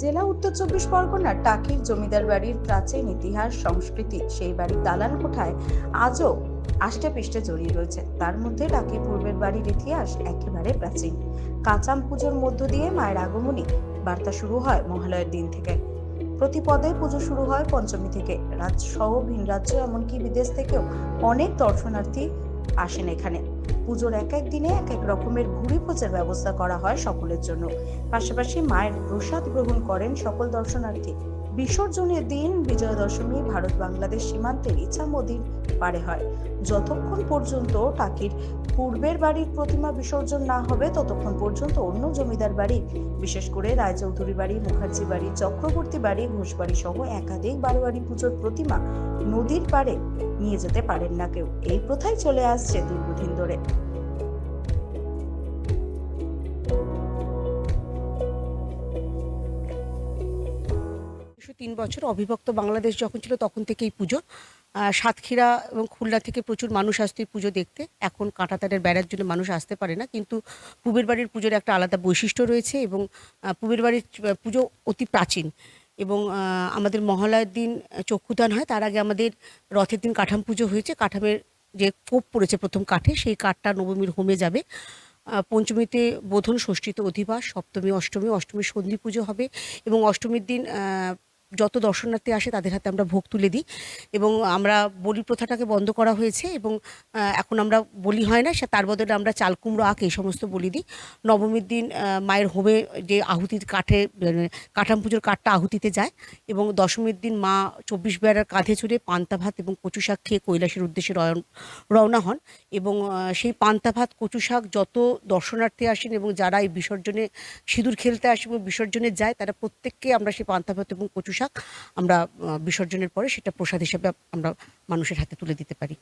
জেলা উত্তর চব্বিশ পরগনার টাকির জমিদার বাড়ির প্রাচীন ইতিহাস, সংস্কৃতি, সেই বাড়ির দালান কোঠায় আজও আষ্টে পৃষ্ঠে জড়িয়ে রয়েছে। তার মধ্যে টাকির পূর্বের বাড়ির ইতিহাস একেবারে প্রাচীন। কাঁচাম পুজোর মধ্য দিয়ে মায়ের আগমনী বার্তা শুরু হয় মহালয়ের দিন থেকে। প্রতি পদে পুজো শুরু হয় পঞ্চমী থেকে। রাজ্য সহ ভিন রাজ্য এমনকি বিদেশ থেকেও অনেক দর্শনার্থী আসেন এখানে। পুজোর এক এক দিনে এক এক রকমের ঘুরে ভোজের ব্যবস্থা করা হয় সকলের জন্য। পাশাপাশি মায়ের প্রসাদ গ্রহণ করেন সকল দর্শনার্থী। বিসর্জনের দিন বিজয়া দশমী ভারত বাংলাদেশ সীমান্তের ইচ্ছামতির পারে হয়। যতক্ষণ পর্যন্ত টাকির পূর্বের বাড়ির প্রতিমা বিসর্জন না হবে ততক্ষণ পর্যন্ত অন্য জমিদার বাড়ি বিশেষ করে রায়চৌধুরী বাড়ি মুখার্জি বাড়ি চক্রবর্তী বাড়ি ঘোষবাড়ি সহ একাধিক বারোয়ারি পুজোর প্রতিমা নদীর পাড়ে নিয়ে যেতে পারেন না কেউ। এই প্রথাই চলে আসছে দীর্ঘদিন ধরে। তিন বছর অবিভক্ত বাংলাদেশ যখন ছিল তখন থেকেই পুজো। আহ, সাতক্ষীরা এবং খুলনা থেকে প্রচুর মানুষ আসতো এই পুজো দেখতে। এখন কাঁটাতারের বেড়ার জন্য মানুষ আসতে পারে না, কিন্তু পুবের বাড়ির পুজোর একটা আলাদা বৈশিষ্ট্য রয়েছে এবং পুবের বাড়ির পুজো অতি প্রাচীন এবং আমাদের মহালয়ের দিন চক্ষুদান হয়, তার আগে আমাদের রথের দিন কাঠাম পুজো হয়েছে। কাঠামের যে কোপ পড়েছে প্রথম কাঠে, সেই কাঠটা নবমীর হোমে যাবে। পঞ্চমীতে বোধন ষষ্ঠীতে অধিবাস, সপ্তমী, অষ্টমী, অষ্টমীর সন্ধি পুজো হবে এবং অষ্টমীর দিন যত দর্শনার্থী আসে তাদের হাতে আমরা ভোগ তুলে দিই এবং আমরা বলি প্রথাটাকে বন্ধ করা হয়েছে এবং এখন আমরা বলি হয় না, সে তার বদলে আমরা চাল কুমড়ো, আখ এই সমস্ত বলি দিই। নবমীর দিন মায়ের হোমে যে আহুতির কাঠে মানে কাঠাম পুজোর কাঠটা আহুতিতে যায় এবং দশমীর দিন মা চব্বিশ বেড়ার কাঁধে চড়ে পান্তা ভাত এবং কচু শাক খেয়ে কৈলাসের উদ্দেশ্যে রওনা হন এবং সেই পান্তা ভাত, কচু শাক যত দর্শনার্থী আসেন এবং যারা এই বিসর্জনে সিঁদুর খেলতে আসে এবং বিসর্জনে যায়, তারা প্রত্যেককে আমরা সেই পান্তা ভাত এবং কচু শাক আমরা বিসর্জনের পরে সেটা প্রসাদ হিসেবে আমরা মানুষের হাতে তুলে দিতে পারি।